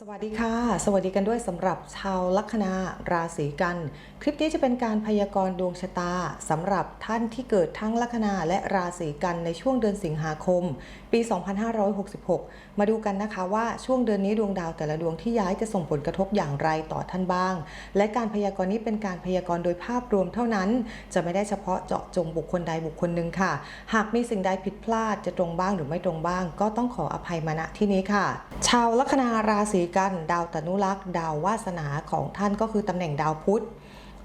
สวัสดีค่ะ สวัสดีกันด้วยสำหรับชาวลัคนาราศีกัน คลิปนี้จะเป็นการพยากรณ์ดวงชะตาสำหรับท่านที่เกิดทั้งลัคนาและราศีกันในช่วงเดือนสิงหาคม ปี 2566 มาดูกันนะคะว่าช่วงเดือนนี้ดวงดาวแต่ละดวงที่ย้ายจะส่งผลกระทบอย่างไรต่อท่านบ้าง และการพยากรณ์นี้เป็นการพยากรณ์โดยภาพรวมเท่านั้น จะไม่ได้เฉพาะเจาะจงบุคคลใดบุคคลหนึ่งค่ะ หากมีสิ่งใดผิดพลาดจะตรงบ้างหรือไม่ตรงบ้าง ก็ต้องขออภัยมาณที่นี้ค่ะ ชาวลัคนาราศีกัน ดาวตนุรักษ์ ดาววาสนาของท่านก็คือตำแหน่งดาวพุธ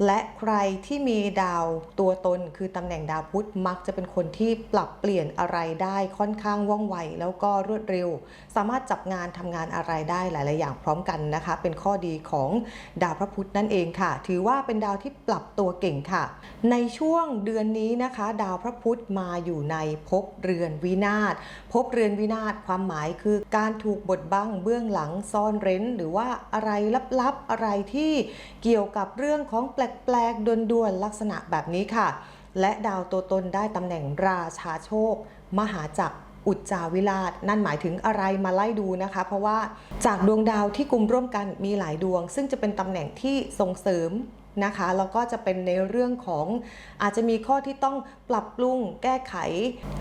และใครที่มีดาวตัวตนคือตำแหน่งดาวพุธมักจะเป็นคนที่ปรับเปลี่ยนอะไรได้ค่อนข้างว่องไว แล้วก็รวดเร็ว สามารถจับงานทำงานอะไรได้หลาย ๆ อย่างพร้อมกันนะคะ เป็นข้อดีของดาวพระพุธนั่นเองค่ะ ถือว่าเป็นดาวที่ปรับตัวเก่งค่ะ ในช่วงเดือนนี้นะคะ ดาวพระพุธมาอยู่ในภพเรือนวินาศภพเรือนวินาศความหมายคือการถูกบดบังเบื้องหลังซ่อนเร้น หรือว่าอะไรลับ ๆ อะไรที่เกี่ยวกับเรื่องของแปลกๆด่วนๆลักษณะแบบนี้ค่ะ และดาวตัวตนได้ตำแหน่งราชาโชค มหาจักรอุจจาวิราช นั่นหมายถึงอะไรมาไล่ดูนะคะ เพราะว่าจากดวงดาวที่กลุ่มร่วมกันมีหลายดวง ซึ่งจะเป็นตำแหน่งที่ส่งเสริมนะคะแล้วก็จะเป็นในเรื่องของอาจจะมีข้อที่ต้องปรับปรุงแก้ไข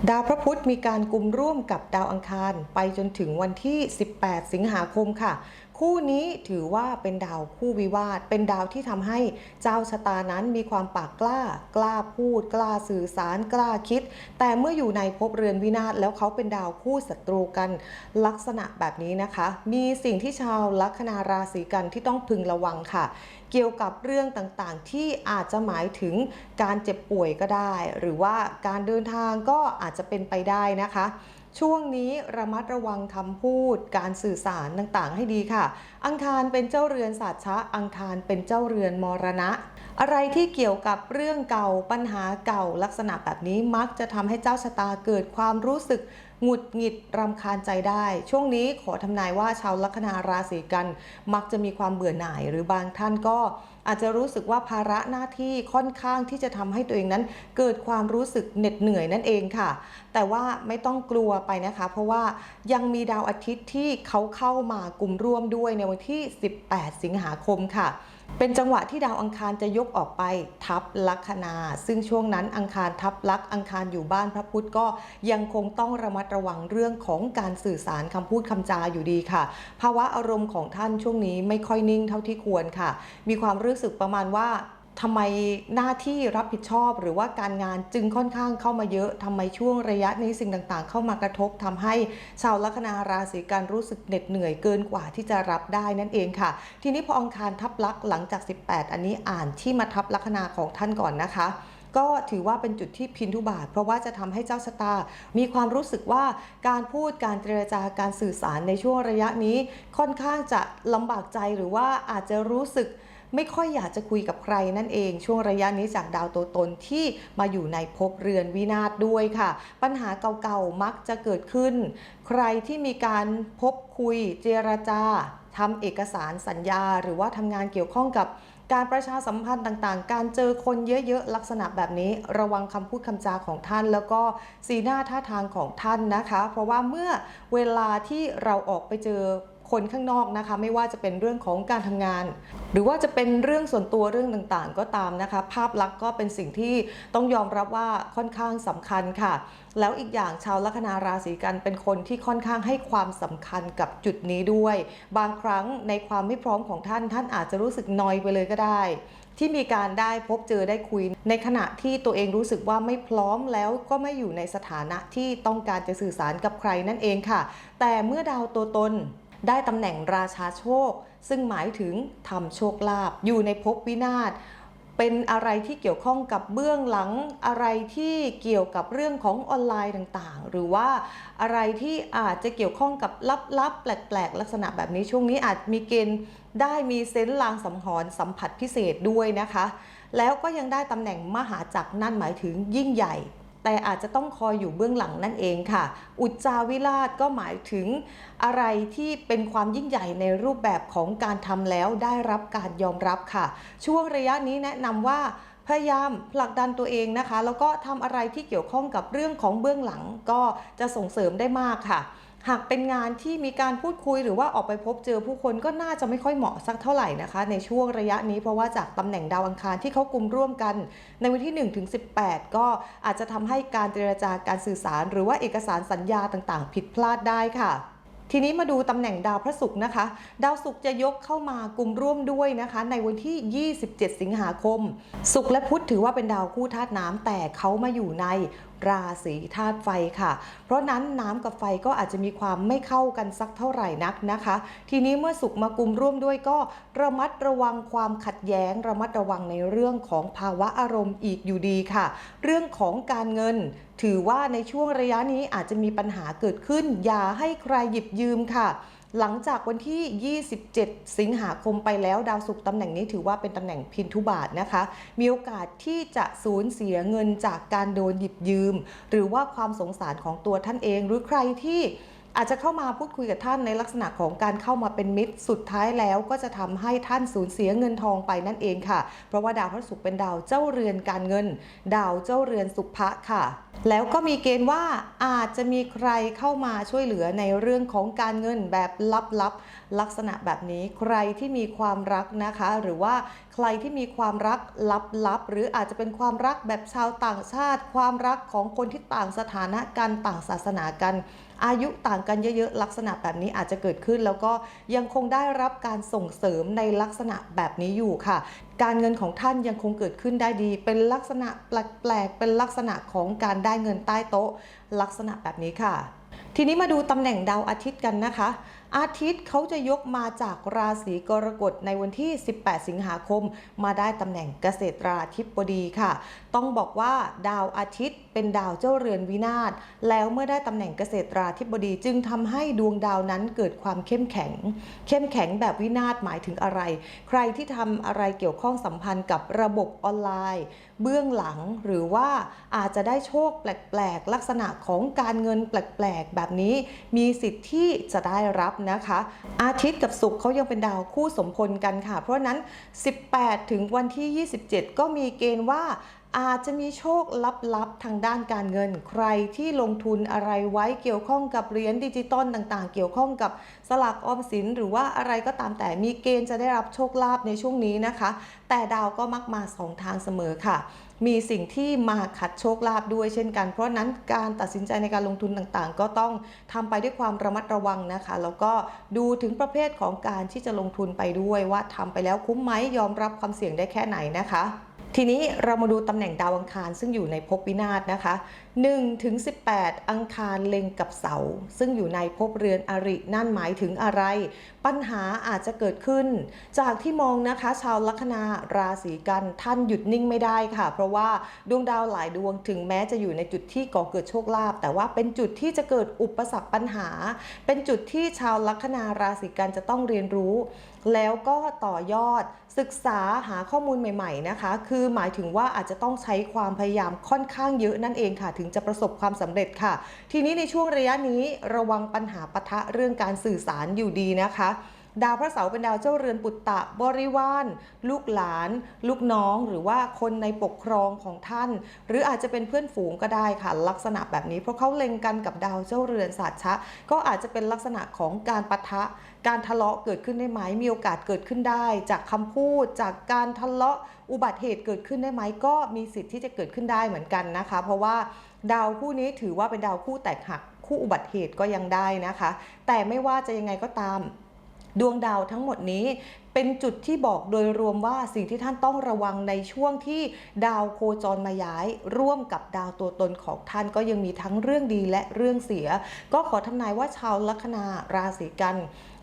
ดาวพระพุธมีการกลุ่มร่วมกับดาวอังคาร ไปจนถึงวันที่ 18 สิงหาคมค่ะ คู่นี้ถือว่าเป็นดาวคู่วิวาท เป็นดาวที่ทำให้เจ้าชะตานั้นมีความปากกล้า กล้าพูด กล้าสื่อสาร กล้าคิด แต่เมื่ออยู่ในภพเรือนวินาศแล้วเขาเป็นดาวคู่ศัตรูกัน ลักษณะแบบนี้นะคะ มีสิ่งที่ชาวลัคนาราศีกันที่ต้องพึงระวังค่ะ เกี่ยวกับเรื่องต่างๆ ที่อาจจะหมายถึงการเจ็บป่วยก็ได้ หรือว่าการเดินทางก็อาจจะเป็นไปได้นะคะ ช่วงนี้ระมัดระวังคำพูด การสื่อสารต่างๆ ให้ดีค่ะ อังคารเป็นเจ้าเรือนศาสตร์ชะอังคารเป็นเจ้าเรือนมรณะ อะไรที่เกี่ยวกับเรื่องเก่าปัญหาเก่าลักษณะแบบนี้มักจะทำให้เจ้าชะตาเกิดความรู้สึกหงุดหงิดรำคาญใจได้ ช่วงนี้ขอทำนายว่าชาวลัคนาราศีกัน มักจะมีความเบื่อหน่ายหรือบางท่านก็ อาจจะรู้สึกว่าภาระหน้าที่ค่อนข้างที่จะทำให้ตัวเองนั้น เกิดความรู้สึกเหน็ดเหนื่อยนั่นเองค่ะ แต่ว่าไม่ต้องกลัวไปนะคะ เพราะว่ายังมีดาวอาทิตย์ที่เขาเข้ามากลุ่มร่วมด้วยในวันที่ 18 สิงหาคมค่ะ เป็นจังหวะที่ดาวอังคารจะยกออกไปทับลัคนา ซึ่งช่วงนั้นอังคารทับลักอังคารอยู่บ้านพระพุธก็ยังคงต้องระมัดระวังเรื่องของการสื่อสารคำพูดคำจาอยู่ดีค่ะ ภาวะอารมณ์ของท่านช่วงนี้ไม่ค่อยนิ่งเท่าที่ควรค่ะ มีความรู้สึกประมาณว่า ทำไมหน้าที่รับผิดชอบหรือว่าการงานจึงค่อนข้างเข้ามาเยอะทำไมช่วงระยะนี้สิ่งต่างๆ เข้ามากระทบทำให้ชาวลัคนาราศีกันรู้สึกเหน็ดเหนื่อยเกินกว่าที่จะรับได้นั่นเองค่ะ ทีนี้พอองคารทับลักหลังจาก 18 อันนี้อ่านที่มาทับลัคนาของท่านก่อนนะคะก็ถือว่าเป็นจุดที่พินทุบาท เพราะว่าจะทำให้เจ้าชะตา มีความรู้สึกว่าการพูดการเจรจาการสื่อสารในช่วงระยะนี้ ค่อนข้างจะลำบากใจหรือว่าอาจจะรู้สึก ไม่ค่อยอยากจะคุยกับใครนั่นเอง ช่วงระยะนี้จากดาวตัวตนที่มาอยู่ในภพเรือนวินาศด้วยค่ะ ปัญหาเก่าๆมักจะเกิดขึ้น ใครที่มีการพบคุยเจรจาทำเอกสารสัญญา หรือว่าทำงานเกี่ยวข้องกับการประชาสัมพันธ์ต่างๆ การเจอคนเยอะๆ ลักษณะแบบนี้ ระวังคำพูดคำจาของท่าน แล้วก็สีหน้าท่าทางของท่านนะคะ เพราะว่าเมื่อเวลาที่เราออกไปเจอ คนข้างนอกนะคะ ไม่ว่าจะเป็นเรื่องของการทำงาน หรือว่าจะเป็นเรื่องส่วนตัวเรื่องต่างๆ ก็ตามนะคะ ภาพลักษณ์ก็เป็นสิ่งที่ต้องยอมรับว่าค่อนข้างสำคัญค่ะ แล้วอีกอย่างชาวลัคนาราศีกันเป็นคนที่ค่อนข้างให้ความสำคัญกับจุดนี้ด้วย บางครั้งในความไม่พร้อมของท่าน ท่านอาจจะรู้สึกนอยไปเลยก็ได้ที่มีการได้พบเจอได้คุย ในขณะที่ตัวเองรู้สึกว่าไม่พร้อมแล้วก็ไม่อยู่ในสถานะที่ต้องการจะสื่อสารกับใครนั่นเองค่ะ แต่เมื่อดาวตัวตน ได้ตำแหน่งราชาโชค ซึ่งหมายถึงทำโชคลาภอยู่ในภพวินาศเป็นอะไรที่เกี่ยวข้องกับเบื้องหลังอะไรที่เกี่ยวกับเรื่องของออนไลน์ต่างๆ หรือว่าอะไรที่อาจจะเกี่ยวข้องกับลับๆแปลกๆ ลักษณะแบบนี้ช่วงนี้อาจมีเกณฑ์ได้มีเซนส์ลางสังหรณ์สัมผัสพิเศษด้วยนะคะ แล้วก็ยังได้ตำแหน่งมหาจักรนั่นหมายถึงยิ่งใหญ่ แต่อาจจะต้องคอยอยู่เบื้องหลังนั่นเองค่ะ อุจจาวิราชก็หมายถึงอะไรที่เป็นความยิ่งใหญ่ในรูปแบบของการทำแล้วได้รับการยอมรับค่ะ ช่วงระยะนี้แนะนำว่าพยายามผลักดันตัวเองนะคะ แล้วก็ทำอะไรที่เกี่ยวข้องกับเรื่องของเบื้องหลังก็จะส่งเสริมได้มากค่ะ หากเป็นงานที่มีการพูดคุยหรือว่าออกไปพบเจอผู้คนก็น่าจะไม่ค่อยเหมาะสักเท่าไหร่นะคะ ในช่วงระยะนี้เพราะว่าจากตำแหน่งดาวอังคารที่เขากลุ่มร่วมกัน ในวันที่1ถึง18 ก็อาจจะทำให้การเจรจาการสื่อสาร หรือว่าเอกสารสัญญาต่างๆ ผิดพลาดได้ค่ะทีนี้มาดูตำแหน่งดาวพระศุกร์นะคะ ดาวศุกร์จะยกเข้ามากลุ่มร่วมด้วยนะคะ ในวันที่ 27 สิงหาคม ศุกร์และพุธถือว่าเป็นดาวคู่ธาตุน้ำแต่เขามาอยู่ใน ราศีธาตุไฟค่ะ เพราะนั้นน้ำกับไฟก็อาจจะมีความไม่เข้ากันสักเท่าไหร่นักนะคะ ทีนี้เมื่อศุกมากุมร่วมด้วยก็ระมัดระวังความขัดแย้ง ระมัดระวังในเรื่องของภาวะอารมณ์อีกอยู่ดีค่ะ เรื่องของการเงิน ถือว่าในช่วงระยะนี้อาจจะมีปัญหาเกิดขึ้น อย่าให้ใครหยิบยืมค่ะ หลังจากวันที่ 27 สิงหาคมไปแล้วดาวศุกร์ตำแหน่งนี้ถือว่าเป็นตำแหน่งพินทุบาทนะคะ มีโอกาสที่จะสูญเสียเงินจากการโดนหยิบยืม หรือว่าความสงสารของตัวท่านเอง หรือใครที่อาจจะเข้ามาพูดคุยกับท่านในลักษณะของการเข้ามาเป็นมิตรสุดท้ายแล้วก็จะทำให้ท่านสูญเสียเงินทองไปนั่นเองค่ะ เพราะว่าดาวพระศุกร์เป็นดาวเจ้าเรือนการเงิน ดาวเจ้าเรือนสุภะค่ะ แล้วก็มีเกณฑ์ว่าอาจจะมีใครเข้ามาช่วยเหลือในเรื่องของการเงินแบบลับๆลักษณะแบบนี้ ใครที่มีความรักนะคะ หรือว่าใครที่มีความรักลับๆหรืออาจจะเป็นความรักแบบชาวต่างชาติ ความรักของคนที่ต่างสถานะกันต่างศาสนากัน อายุต่างกันเยอะๆลักษณะแบบนี้อาจจะเกิดขึ้น แล้วก็ยังคงได้รับการส่งเสริมในลักษณะแบบนี้อยู่ค่ะ การเงินของท่านยังคงเกิดขึ้นได้ดี เป็นลักษณะแปลกๆเป็นลักษณะของการได้เงินใต้โต๊ะ ลักษณะแบบนี้ค่ะ ทีนี้มาดูตำแหน่งดาวอาทิตย์กันนะคะ อาทิตย์เขาจะยกมาจากราศีกรกฎในวันที่ 18 สิงหาคม มาได้ตำแหน่งเกษตราธิบดีค่ะต้องบอกว่าดาวอาทิตย์เป็นดาวเจ้าเรือนวินาศแล้วเมื่อได้ตำแหน่งเกษตราธิบดีจึงทำให้ดวงดาวนั้นเกิดความเข้มแข็ง เข้มแข็งแบบวินาศหมายถึงอะไร ใครที่ทำอะไรเกี่ยวข้องสัมพันธ์กับระบบออนไลน์ เบื้องหลังหรือว่าอาจจะได้โชคแปลกๆ ลักษณะของการเงินแปลกๆ แบบนี้ มีสิทธิ์ที่จะได้รับนะคะ อาทิตย์กับศุกร์เขายังเป็นดาวคู่สมพลกันค่ะ เพราะนั้น 18 ถึงวันที่ 27 ก็มีเกณฑ์ว่า อาจจะมีโชคลับๆทางด้านการเงิน ใครที่ลงทุนอะไรไว้เกี่ยวข้องกับเหรียญดิจิตอลต่างๆ เกี่ยวข้องกับสลากออมสิน หรือว่าอะไรก็ตามแต่มีเกณฑ์จะได้รับโชคลาภในช่วงนี้นะคะ แต่ดาวก็มักมาสองทางเสมอค่ะ มีสิ่งที่มาขัดโชคลาภด้วยเช่นกัน เพราะนั้นการตัดสินใจในการลงทุนต่างๆ ก็ต้องทำไปด้วยความระมัดระวังนะคะ แล้วก็ดูถึงประเภทของการที่จะลงทุนไปด้วยว่าทำไปแล้วคุ้มไหมยอมรับความเสี่ยงได้แค่ไหนนะคะ ทีนี้เรามาดูตำแหน่งดาวอังคารซึ่งอยู่ในภพวินาศนะคะ1ถึง18 อังคารเล็งกับเสา ซึ่งอยู่ในภพเรือนอริ นั่นหมายถึงอะไร ปัญหาอาจจะเกิดขึ้น จากที่มองนะคะชาวลัคนาราศีกันท่านหยุดนิ่งไม่ได้ค่ะ เพราะว่าดวงดาวหลายดวงถึงแม้จะอยู่ในจุดที่ก่อเกิดโชคลาภแต่ว่าเป็นจุดที่จะเกิดอุปสรรคปัญหา เป็นจุดที่ชาวลัคนาราศีกันจะต้องเรียนรู้แล้วก็ต่อยอดศึกษาหาข้อมูลใหม่ ๆนะคะ คือหมายถึงว่าอาจจะต้องใช้ความพยายามค่อนข้างเยอะนั่นเองค่ะ ถึงจะประสบความสำเร็จค่ะ ทีนี้ในช่วงระยะนี้ระวังปัญหาปะทะเรื่องการสื่อสารอยู่ดีนะคะ ดาวพระเสาร์เป็นดาวเจ้าเรือนปุตตะบริวารลูกหลาน ลูกน้องหรือว่าคนในปกครองของท่าน หรืออาจจะเป็นเพื่อนฝูงก็ได้ค่ะ ลักษณะแบบนี้เพราะเขาเล็งกันกับดาวเจ้าเรือนศาสตร์ชะ ก็อาจจะเป็นลักษณะของการปะทะ การทะเลาะเกิดขึ้นได้ไหมมีโอกาสเกิดขึ้นได้ จากคำพูดจากการทะเลาะอุบัติเหตุเกิดขึ้นได้ไหมก็มีสิทธิ์ที่จะเกิดขึ้นได้เหมือนกันนะคะ เพราะว่าดาวคู่นี้ถือว่าเป็นดาวคู่แตกหักคู่อุบัติเหตุก็ยังได้นะคะ แต่ไม่ว่าจะยังไงก็ตาม ดวงดาวทั้งหมดนี้เป็นจุดที่บอกโดยรวมว่าสิ่งที่ท่านต้องระวังในช่วงที่ดาวโคจรมาย้าย ร่วมกับดาวตัวตนของท่านก็ยังมีทั้งเรื่องดีและเรื่องเสีย ก็ขอทำนายว่าชาวลัคนาราศีกัน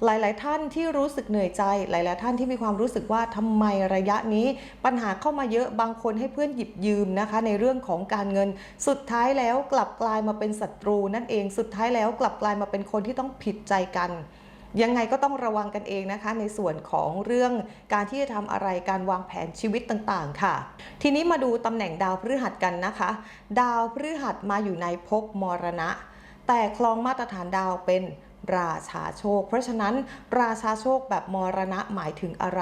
หลาย ๆ ท่านที่รู้สึกเหนื่อยใจ หลาย ๆ ท่านที่มีความรู้สึกว่าทำไมระยะนี้ปัญหาเข้ามาเยอะบางคนให้เพื่อนหยิบยืมนะคะ ในเรื่องของการเงิน สุดท้ายแล้วกลับกลายมาเป็นศัตรูนั่นเองสุดท้ายแล้วกลับกลายมาเป็นคนที่ต้องผิดใจกัน ยังไงก็ต้องระวังกันเองนะคะ ในส่วนของเรื่องการที่จะทำอะไรการวางแผนชีวิตต่างๆ ค่ะ ทีนี้มาดูตำแหน่งดาวพฤหัสกันนะคะ ดาวพฤหัสมาอยู่ในภพมรณะ แต่คลองมาตรฐานดาวเป็น ราชาโชค เพราะฉะนั้นราชาโชคแบบมรณะหมายถึงอะไร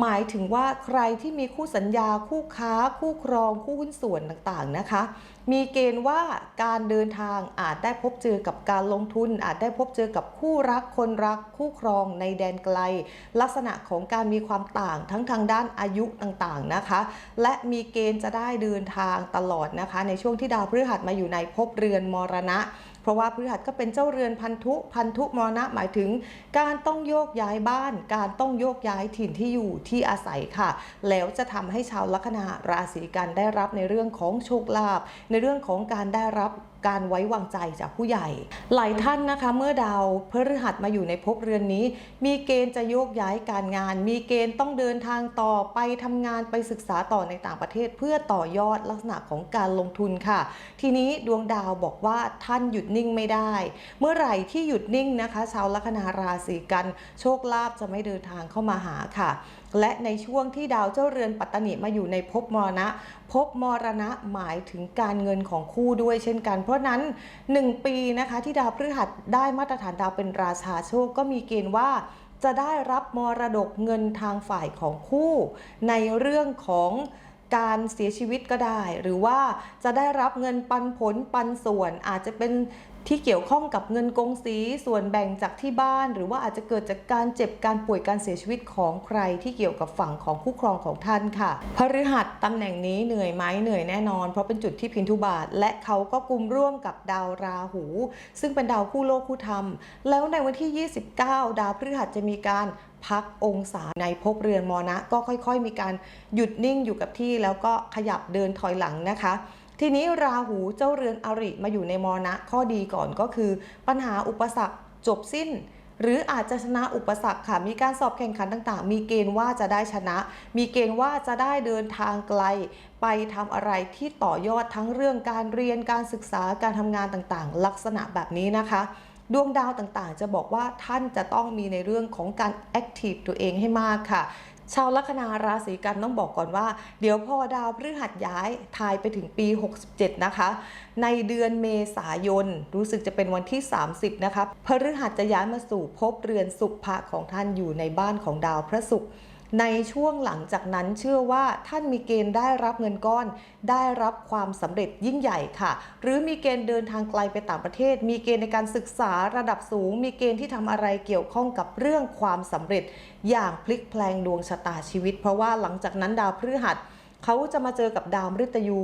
หมายถึงว่าใครที่มีคู่สัญญาคู่ค้า คู่ครอง คู่หุ้นส่วนต่างๆนะคะ มีเกณฑ์ว่าการเดินทางอาจได้พบเจอกับการลงทุน อาจได้พบเจอกับคู่รักคนรัก คู่ครองในแดนไกล ลักษณะของการมีความต่างทั้งทางด้านอายุต่างๆนะคะ และมีเกณฑ์จะได้เดินทางตลอดนะคะ ในช่วงที่ดาวพฤหัสมาอยู่ในภพเรือนมรณะ เพราะว่าพฤหัสก็เป็นเจ้าเรือนพันธุพันธุมรณะหมายถึง การต้องโยกย้ายบ้าน การต้องโยกย้ายถิ่นที่อยู่ที่อาศัยค่ะ แล้วจะทำให้ชาวลัคนาราศีกันได้รับในเรื่องของโชคลาภในเรื่องของการได้รับ การไว้วางใจจากผู้ใหญ่ หลายท่านนะคะเมื่อดาวพฤหัสมาอยู่ในภพเรือนนี้ มีเกณฑ์จะโยกย้ายการงาน มีเกณฑ์ต้องเดินทางต่อไปทำงานไปศึกษาต่อในต่างประเทศ เพื่อต่อยอดลักษณะของการลงทุนค่ะ ทีนี้ดวงดาวบอกว่าท่านหยุดนิ่งไม่ได้ เมื่อไหร่ที่หยุดนิ่งนะคะ ชาวลัคนาราศีกันโชคลาภจะไม่เดินทางเข้ามาหาค่ะ และในช่วงที่ดาวเจ้าเรือนปัตตนิมาอยู่ในภพมรณะภพมรณะหมายถึงการเงินของคู่ด้วยเช่นกัน เพราะฉะนั้น 1 ปีนะคะที่ดาวพฤหัสได้มาตรฐานดาวเป็นราชาโชคก็มีเกณฑ์ว่าจะได้รับมรดกเงินทางฝ่ายของคู่ ในเรื่องของการเสียชีวิตก็ได้ หรือว่าจะได้รับเงินปันผลปันส่วนอาจจะเป็น ที่เกี่ยวข้องกับเงินกงสีส่วนแบ่งจากที่บ้าน หรือว่าอาจจะเกิดจากการเจ็บการป่วยการเสียชีวิตของใครที่เกี่ยวกับฝั่งของคู่ครองของท่านค่ะพฤหัสตำแหน่งนี้เหนื่อยไหมเหนื่อยแน่นอน เพราะเป็นจุดที่พินทุบาท และเขาก็กลุ่มร่วมกับดาวราหู ซึ่งเป็นดาวคู่โลกคู่ธรรม แล้วในวันที่ 29 ดาวพฤหัสจะมีการพักองศาในภพเรือนมรณะก็ค่อย ๆ มีการหยุดนิ่งอยู่กับที่แล้วก็ขยับเดินถอยหลังนะคะ ทีนี้ราหูเจ้าเรือนอริมาอยู่ในมรณะข้อดีก่อนก็คือ ปัญหาอุปสรรคจบสิ้น หรืออาจจะชนะอุปสรรคค่ะมีการสอบแข่งขันต่างๆ มีเกณฑ์ว่าจะได้ชนะ มีเกณฑ์ว่าจะได้เดินทางไกล ไปทำอะไรที่ต่อยอดทั้งเรื่องการเรียนการศึกษาการทำงานต่างๆ ลักษณะแบบนี้นะคะดวงดาวต่างๆ จะบอกว่าท่านจะต้องมีในเรื่องของการแอคทีฟตัวเองให้มากค่ะ ชาวลัคนาราศีกันต้องบอกก่อนว่า เดี๋ยวพอดาวพฤหัสย้ายทายไปถึงปี 67 นะคะ ในเดือนเมษายน รู้สึกจะเป็นวันที่ 30 นะคะพฤหัสจะย้ายมาสู่ภพเรือนสุภะของท่านอยู่ในบ้านของดาวพระศุกร์ ในช่วงหลังจากนั้นเชื่อว่าท่านมีเกณฑ์ได้รับเงินก้อน ได้รับความสำเร็จยิ่งใหญ่ค่ะ หรือมีเกณฑ์เดินทางไกลไปต่างประเทศ มีเกณฑ์ในการศึกษาระดับสูง มีเกณฑ์ที่ทำอะไรเกี่ยวข้องกับเรื่องความสำเร็จ อย่างพลิกแพลงดวงชะตาชีวิต เพราะว่าหลังจากนั้นดาวพฤหัสเขาจะมาเจอกับดาวมฤตยู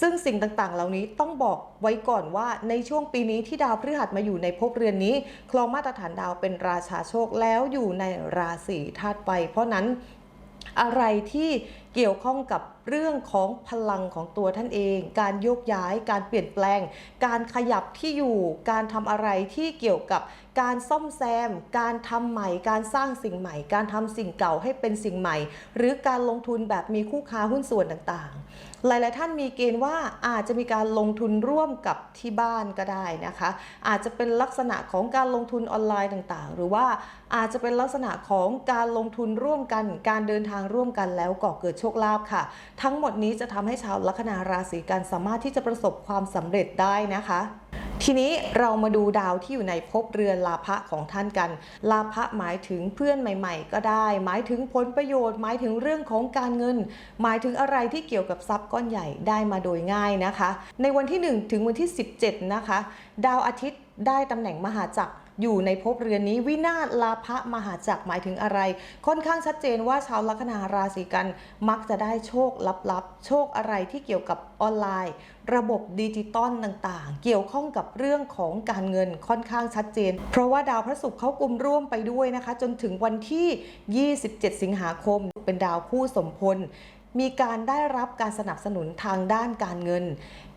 ซึ่งสิ่งต่างๆ เหล่านี้ต้องบอกไว้ก่อนว่าในช่วงปีนี้ที่ดาวพฤหัสมาอยู่ในภพเรือนนี้ครองมาตรฐานดาวเป็นราชาโชคแล้วอยู่ในราศีธาตุไฟเพราะนั้นอะไรที่เกี่ยวข้องกับเรื่องของพลังของตัวท่านเอง การโยกย้าย การเปลี่ยนแปลง การขยับที่อยู่ การทำอะไรที่เกี่ยวกับการซ่อมแซม การทำใหม่ การสร้างสิ่งใหม่ การทำสิ่งเก่าให้เป็นสิ่งใหม่ หรือการลงทุนแบบมีคู่ค้าหุ้นส่วนต่างๆ หลาย ๆ ท่านมีเกณฑ์ว่าอาจจะมีการลงทุนร่วมกับที่บ้านก็ได้นะคะ อาจจะเป็นลักษณะของการลงทุนออนไลน์ต่าง ๆ หรือว่าอาจจะเป็นลักษณะของการลงทุนร่วมกัน การเดินทางร่วมกันแล้วก่อเกิดโชคลาภค่ะ ทั้งหมดนี้จะทำให้ชาวลัคนาราศีกันสามารถที่จะประสบความสำเร็จได้นะคะ ทีนี้เรามาดูดาวที่อยู่ในภพเรือนลาภะของท่านกัน ลาภะหมายถึงเพื่อนใหม่ ๆ ก็ได้ หมายถึงผลประโยชน์ หมายถึงเรื่องของการเงิน หมายถึงอะไรที่เกี่ยวกับทรัพย์ก้อนใหญ่ได้มาโดยง่ายนะคะ ในวันที่ 1 ถึงวันที่ 17 นะคะ ดาวอาทิตย์ได้ตำแหน่งมหาจักร อยู่ในภพเรือนนี้วินาศลาภมหาจักรหมายถึงอะไร ค่อนข้างชัดเจนว่าชาวลัคนาราศีกันมักจะได้โชคลับๆ โชคอะไรที่เกี่ยวกับออนไลน์ ระบบดิจิตอลต่างๆ เกี่ยวข้องกับเรื่องของการเงินค่อนข้างชัดเจน เพราะว่าดาวพระศุกร์เขากลุ่มร่วมไปด้วยนะคะ จนถึงวันที่ 27 สิงหาคม เป็นดาวคู่สมพลมีการได้รับการสนับสนุนทางด้านการเงิน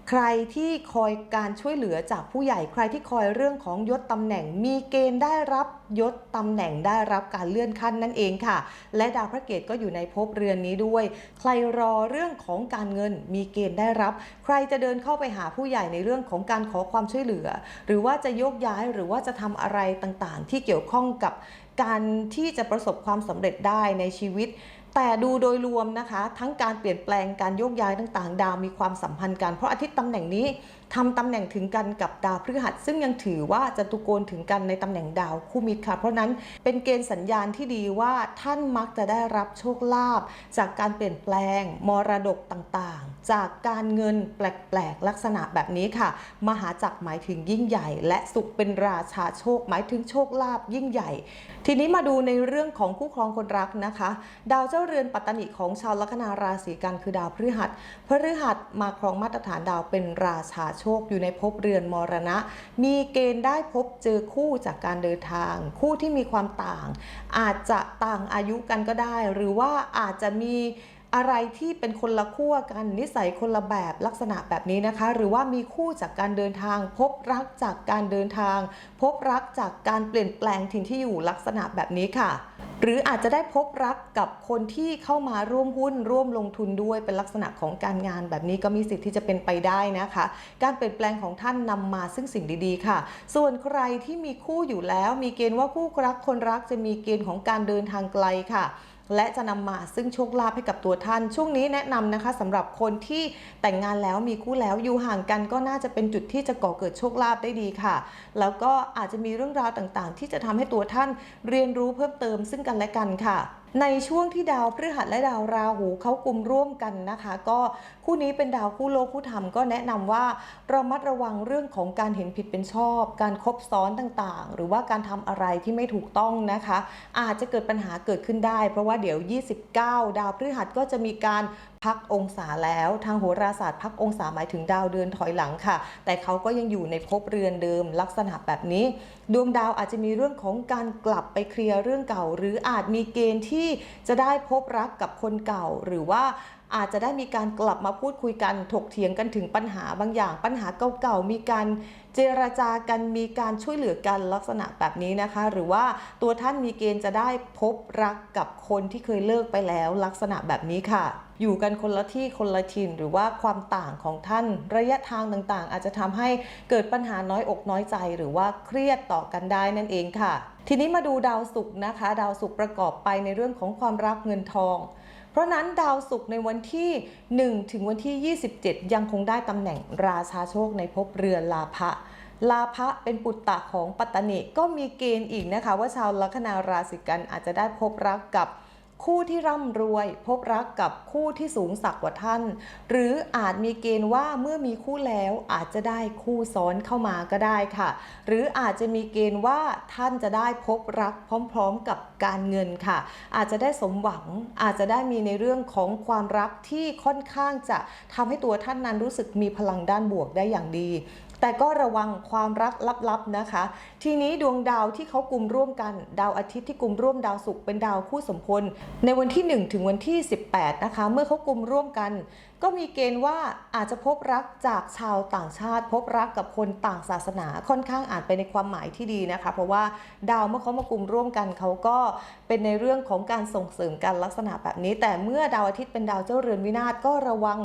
ใครที่คอยการช่วยเหลือจากผู้ใหญ่ใครที่คอยเรื่องของยศตำแหน่ง มีเกณฑ์ได้รับยศตำแหน่งได้รับการเลื่อนขั้นนั่นเองค่ะ และดาวพระเกตก็อยู่ในภพเรือนนี้ด้วย ใครรอเรื่องของการเงินมีเกณฑ์ได้รับ ใครจะเดินเข้าไปหาผู้ใหญ่ในเรื่องของการขอความช่วยเหลือ หรือว่าจะโยกย้ายหรือว่าจะทำอะไรต่างๆ ที่เกี่ยวข้องกับการที่จะประสบความสำเร็จได้ในชีวิต แต่ดูโดยรวมนะคะ ทั้งการเปลี่ยนแปลงการโยกย้ายต่างๆ ดาวมีความสัมพันธ์กัน เพราะอาทิตย์ตำแหน่งนี้ ทำตำแหน่งถึงกันกับดาวพฤหัส ซึ่งยังถือว่าจตุโกณถึงกันในตำแหน่งดาวคู่มิตรค่ะ เพราะนั้นเป็นเกณฑ์สัญญาณที่ดีว่าท่านมักจะได้รับโชคลาภจากการเปลี่ยนแปลง มรดกต่างๆ จากการเงินแปลกๆ ลักษณะแบบนี้ค่ะ มหาจักรหมายถึงยิ่งใหญ่ และสุขเป็นราชาโชคหมายถึงโชคลาภยิ่งใหญ่ ทีนี้มาดูในเรื่องของคู่ครองคนรักนะคะ ดาวเจ้าเรือนปัตตนิของชาวลัคนาราศีกันคือดาวพฤหัสพฤหัสมาครองมาตรฐานดาวเป็นราชาโชชคอยู่ในภพเรือนมรณะ มีเกณฑ์ได้พบเจอคู่จากการเดินทาง คู่ที่มีความต่าง อาจจะต่างอายุกันก็ได้ หรือว่าอาจจะมีอะไรที่เป็นคนละขั้วกันนิสัยคนละแบบลักษณะแบบนี้นะคะ หรือว่ามีคู่จากการเดินทาง พบรักจากการเดินทาง พบรักจากการเปลี่ยนแปลงถิ่นที่อยู่ลักษณะแบบนี้ค่ะ หรืออาจจะได้พบรักกับคนที่เข้ามาร่วมหุ้นร่วมลงทุนด้วยเป็นลักษณะของการงาน แบบนี้ก็มีสิทธิ์ที่จะเป็นไปได้นะคะ การเปลี่ยนแปลงของท่านนำมาซึ่งสิ่งดีๆ ค่ะ ส่วนใครที่มีคู่อยู่แล้ว มีเกณฑ์ว่าคู่รักคนรักจะมีเกณฑ์ของการเดินทางไกลค่ะ และจะนำมาซึ่งโชคลาภให้กับตัวท่าน ช่วงนี้แนะนำนะคะสำหรับคนที่แต่งงานแล้วมีคู่แล้วอยู่ห่างกันก็น่าจะเป็นจุดที่จะก่อเกิดโชคลาภได้ดีค่ะ แล้วก็อาจจะมีเรื่องราวต่างๆ ที่จะทำให้ตัวท่านเรียนรู้เพิ่มเติมซึ่งกันและกันค่ะในช่วงที่ดาวพฤหัสและดาวราหูเขากลุ่มร่วมกันนะคะ ก็ คู่นี้เป็นดาวคู่โลกคู่ธรรมก็แนะนำว่าระมัดระวังเรื่องของการเห็นผิดเป็นชอบ การคบซ้อนต่างๆ หรือว่าการทำอะไรที่ไม่ถูกต้องนะคะ อาจจะเกิดปัญหาเกิดขึ้นได้ เพราะว่าเดี๋ยว 29 ดาวพฤหัสก็จะมีการพักองศาแล้วทางโหราศาสตร์พักองศาหมายถึงดาวเดือนถอยหลังค่ะ แต่เขาก็ยังอยู่ในภพเรือนเดิมลักษณะแบบนี้ ดวงดาวอาจจะมีเรื่องของการกลับไปเคลียร์เรื่องเก่า หรืออาจมีเกณฑ์ที่จะได้พบรักกับคนเก่าหรือว่า อาจจะได้มีการกลับมาพูดคุยกันถกเถียงกันถึงปัญหาบางอย่าง ปัญหาเก่าๆมีการเจรจากันมีการช่วยเหลือกันลักษณะแบบนี้นะคะ หรือว่าตัวท่านมีเกณฑ์จะได้พบรักกับคนที่เคยเลิกไปแล้วลักษณะแบบนี้ค่ะ อยู่กันคนละที่คนละถิ่นหรือว่าความต่างของท่านระยะทางต่างๆ อาจจะทำให้เกิดปัญหาน้อยอกน้อยใจ หรือว่าเครียดต่อกันได้นั่นเองค่ะ ทีนี้มาดูดาวศุกร์นะคะ ดาวศุกร์ประกอบไปในเรื่องของความรักเงินทอง เพราะนั้นดาวศุกร์ในวันที่ 1 ถึงวันที่ 27 ยังคงได้ตำแหน่งราชาโชคในภพเรือนลาภะลาภะเป็นปุตตะของปัตตนิก็มีเกณฑ์อีกนะคะ ว่าชาวลัคนาราศีกันอาจจะได้พบรักกับ คู่ที่ร่ำรวยพบรักกับคู่ที่สูงสักกว่าท่าน หรืออาจมีเกณฑ์ว่าเมื่อมีคู่แล้วอาจจะได้คู่ซ้อนเข้ามาก็ได้ค่ะ หรืออาจจะมีเกณฑ์ว่าท่านจะได้พบรักพร้อมๆกับการเงินค่ะ อาจจะได้สมหวังอาจจะได้มีในเรื่องของความรักที่ค่อนข้างจะทำให้ตัวท่านนั้นรู้สึกมีพลังด้านบวกได้อย่างดี แต่ก็ระวังความรักลับๆนะคะ ทีนี้ดวงดาวที่เขากลุ่มร่วมกัน ดาวอาทิตย์ที่กลุ่มร่วมดาวศุกร์เป็นดาวคู่สมพลในวันที่ 1 ถึงวันที่ 18 นะคะ เมื่อเขากลุ่มร่วมกัน ก็มีเกณฑ์ว่าอาจจะพบรักจากชาวต่างชาติ พบรักกับคนต่างศาสนาค่อนข้างอ่านไปในความหมายที่ดีนะคะ เพราะว่าดาวเมื่อเขามากลุ่มร่วมกันเขาก็เป็นในเรื่องของการส่งเสริมกันลักษณะแบบนี้ แต่เมื่อดาวอาทิตย์เป็นดาวเจ้าเรือนวินาศก็ระวัง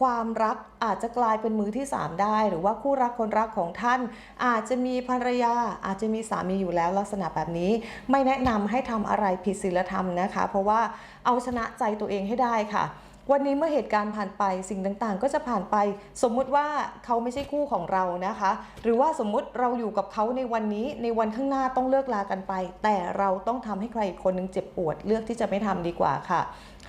ความรักอาจจะกลายเป็นมือที่ 3 ได้ หรือว่าคู่รักคนรักของท่าน อาจจะมีภรรยา อาจจะมีสามีอยู่แล้วลักษณะแบบนี้ ไม่แนะนำให้ทำอะไรผิดศีลธรรมนะคะ เพราะว่าเอาชนะใจตัวเองให้ได้ค่ะวันนี้เมื่อเหตุการณ์ผ่านไปสิ่งต่างๆ ก็จะผ่านไป สมมุติว่าเขาไม่ใช่คู่ของเรานะคะ หรือว่าสมมุติเราอยู่กับเขาในวันนี้ในวันข้างหน้าต้องเลิกลากันไป แต่เราต้องทำให้ใครอีกคนหนึงเจ็บปวดเลือกที่จะไม่ทำดีกว่าค่ะ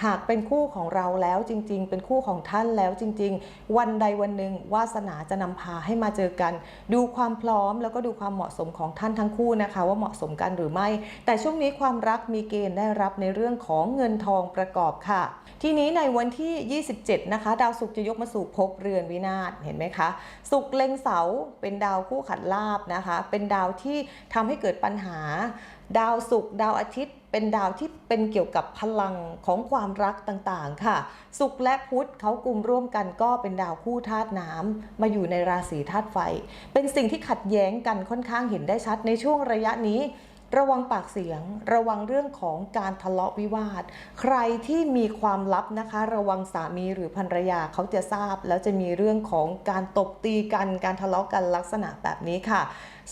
หากเป็นคู่ของเราแล้วจริง ๆ เป็นคู่ของท่านแล้วจริง ๆ วันใดวันหนึ่งวาสนาจะนำพาให้มาเจอกัน ดูความพร้อมแล้วก็ดูความเหมาะสมของท่านทั้งคู่นะคะ ว่าเหมาะสมกันหรือไม่ แต่ช่วงนี้ความรักมีเกณฑ์ได้รับในเรื่องของเงินทองประกอบค่ะ ทีนี้ในวันที่ 27 นะคะ ดาวศุกร์จะยกมาสู่ภพเรือนวินาศเห็นไหมคะศุกร์เล็งเสาเป็นดาวคู่ขัดลาบนะคะ เป็นดาวที่ทำให้เกิดปัญหา ดาวศุกร์ดาวอาทิตย์ เป็นดาวที่เป็นเกี่ยวกับพลังของความรักต่างๆ ค่ะ สุขและพุธเขากลุ่มร่วมกันก็เป็นดาวคู่ธาตุน้ำมาอยู่ในราศีธาตุไฟ เป็นสิ่งที่ขัดแย้งกันค่อนข้างเห็นได้ชัดในช่วงระยะนี้ ระวังปากเสียง ระวังเรื่องของการทะเลาะวิวาท ใครที่มีความลับนะคะ ระวังสามีหรือภรรยาเขาจะทราบ แล้วจะมีเรื่องของการตบตีกัน การทะเลาะกันลักษณะแบบนี้ค่ะ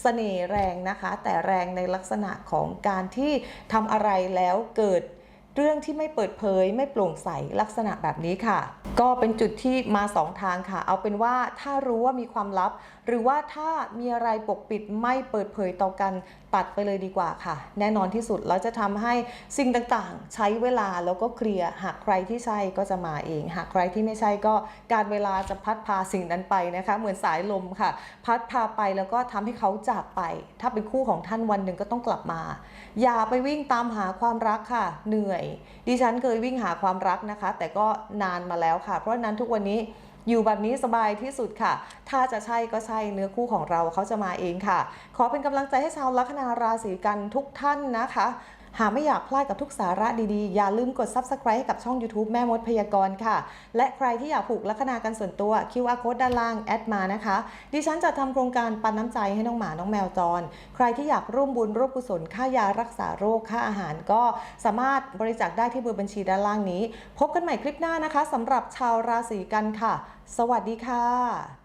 เสน่ห์แรงนะคะ แต่แรงในลักษณะของการที่ทำอะไรแล้วเกิดเรื่องที่ไม่เปิดเผยไม่โปร่งใสลักษณะแบบนี้ค่ะ ก็เป็นจุดที่มาสองทางค่ะ เอาเป็นว่าถ้ารู้ว่ามีความลับ หรือว่าถ้ามีอะไรปกปิดไม่เปิดเผยต่อกันตัดไปเลยดีกว่าค่ะ แน่นอนที่สุดแล้วจะทำให้สิ่งต่างๆ ใช้เวลาแล้วก็เคลียร์หากใครที่ใช่ก็จะมาเอง หากใครที่ไม่ใช่ก็การเวลาจะพัดพาสิ่งนั้นไปนะคะ เหมือนสายลมค่ะ พัดพาไปแล้วก็ทำให้เขาจากไป ถ้าเป็นคู่ของท่านวันหนึ่งก็ต้องกลับมา อย่าไปวิ่งตามหาความรักค่ะ เหนื่อย ดิฉันเคยวิ่งหาความรักนะคะ แต่ก็นานมาแล้วค่ะ เพราะนั้นทุกวันนี้ อยู่แบบนี้สบายที่สุดค่ะ ถ้าจะใช่ก็ใช่เนื้อคู่ของเราเขาจะมาเองค่ะ ขอเป็นกำลังใจให้ชาวลัคนาราศีกันทุกท่านนะคะ หากไม่อยากพลาดกับทุกสาระดีๆ อย่าลืมกด Subscribe ให้กับช่อง YouTube แม่มดพยากรณ์ค่ะ และใครที่อยากผูกลัคนากันส่วนตัว QR code ด้านล่าง แอดมานะคะ ดิฉันจะทำโครงการปันน้ำใจให้น้องหมาน้องแมวจร ใครที่อยากร่วมบุญร่วมกุศล ค่ายารักษาโรค ค่าอาหารก็สามารถบริจาคได้ที่เบอร์บัญชีด้านล่างนี้ พบกันใหม่คลิปหน้านะคะสำหรับชาวราศีกันค่ะ สวัสดีค่ะ